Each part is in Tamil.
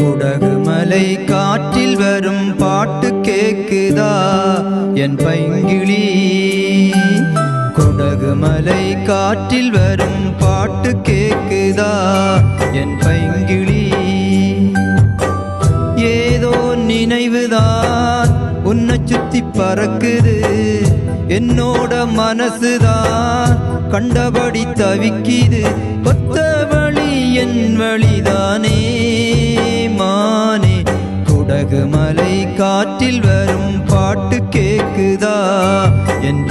குடகு மலை காற்றில் வரும் பாட்டு கேக்குதா? என் பைங்கிளி குடகு மலை காற்றில் வரும் பாட்டு கேக்குதா? என் பைங்கிளி ஏதோ நினைவுதான் உன்னை சுத்தி பறக்குது. என்னோட மனசுதான் கண்டபடி தவிக்குது. கொத்தவழி என் வழிதானே மானே. குடகு மலை காற்றில் வரும் பாட்டு கேக்குதா? என்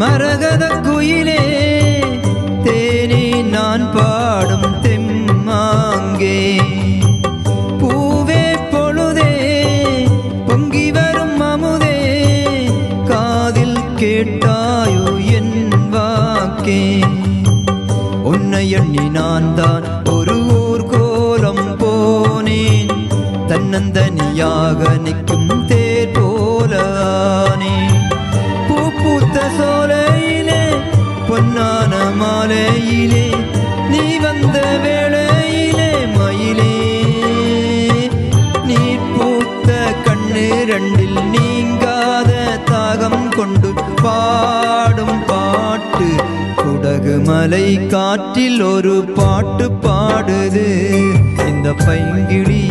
மரகத குயிலே தேனே நான் பாடும் தெம்மாங்கே. பூவே பொழுதே பொங்கி வரும் அமுதே காதில் கேட்டாயோ என் வாக்கே. உன்னை எண்ணி நான் தான் ஒரு ஊர்கோலம் போனேன் தன்னந்தனியாக நிற்கும் வந்த வேளையிலே மயிலே நீ பூத்த கண்ணு ரெண்டில் நீங்காத தாகம் கொண்டு பாடும் பாட்டு. குடகு மலை காற்றில் ஒரு பாட்டு பாடுது. இந்த பைங்கிழி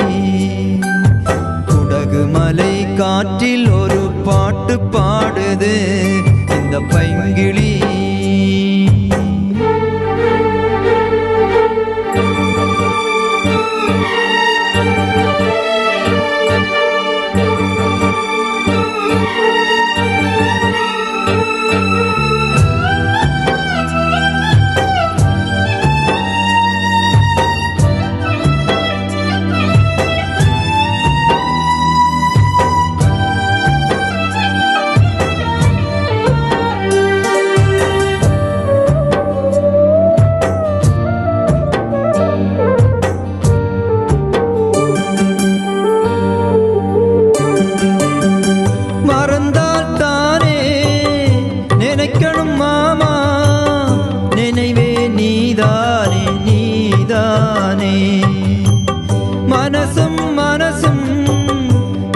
குடகு மலை காற்றில் ஒரு பாட்டு பாடுது. இந்த பைங்கிழி தானே மனசும் மனசும்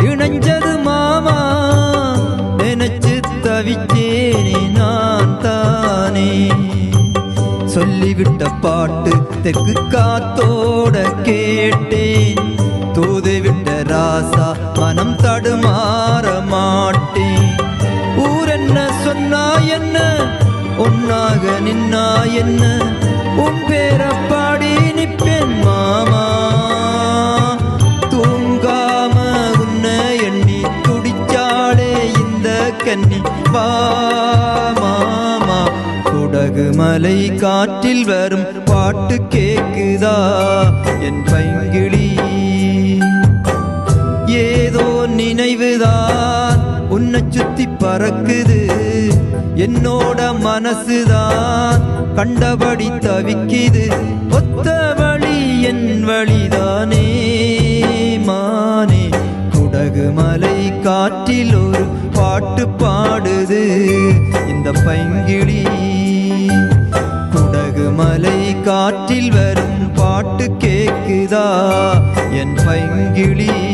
இணைஞ்சது மாமா. நினைச்சு தவிச்சேனே நான் தானே. சொல்லிவிட்ட பாட்டு தெற்கு காத்தோட கேட்டேன். தூதுவிட்ட ராசா மனம் தடுமாற மாட்டேன். ஊர் என்ன சொன்னா என்ன? ஒன்னாக நின்னா என்ன? உன் பேர பாடி மாமா. தூங்காம உன்னை எண்ணி துடிச்சாளே இந்த கன்னி. வா மாமா. குடகு மலை காற்றில் வரும் பாட்டு கேக்குதா? என் பைங்கிழி ஏதோ நினைவுதான் உன்னை சுத்தி பறக்குது. என்னோட மனசுதான் கண்டபடி தவிக்குது. ஒத்த வழி என் வழிதானே மானே. குடகு மலை காற்றில் ஒரு பாட்டு பாடுது. இந்த பைங்கிழி குடகு மலை காற்றில் வரும் பாட்டு கேக்குதா? என் பைங்கிழி